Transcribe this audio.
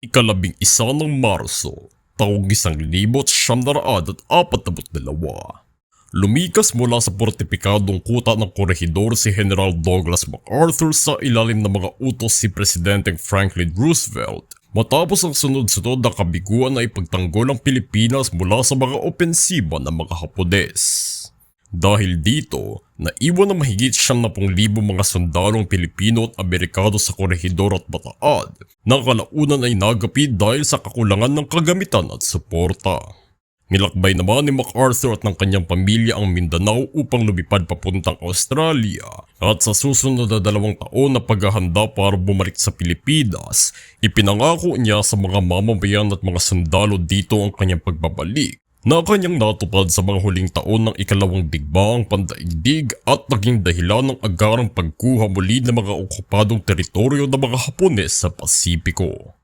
Ikalabing isa ng Marso, taong isang libot siyam at apat na dalawa. Lumikas mula sa portipikadong kuta ng korehidor si General Douglas MacArthur sa ilalim ng mga utos si Presidenteng Franklin Roosevelt matapos ang sunod-sunod na kabiguan na ipagtanggol ang Pilipinas mula sa mga opensiba ng mga Hapones. Dahil dito, naiwan na mahigit 70,000 mga sundalong Pilipino at Amerikano sa Korehidor at Bataad na kalaunan ay nagapid dahil sa kakulangan ng kagamitan at suporta. Nilakbay naman ni MacArthur at ng kanyang pamilya ang Mindanao upang lumipad papuntang Australia at sa susunod na dalawang taon na paghahanda para bumalik sa Pilipinas, ipinangako niya sa mga mamamayan at mga sundalo dito ang kanyang pagbabalik na kanyang natupad sa mga huling taon ng ikalawang digbaang pandaigdig at naging dahilan ng agarang pagkuha muli ng mga okupadong teritoryo ng mga Hapones sa Pasipiko.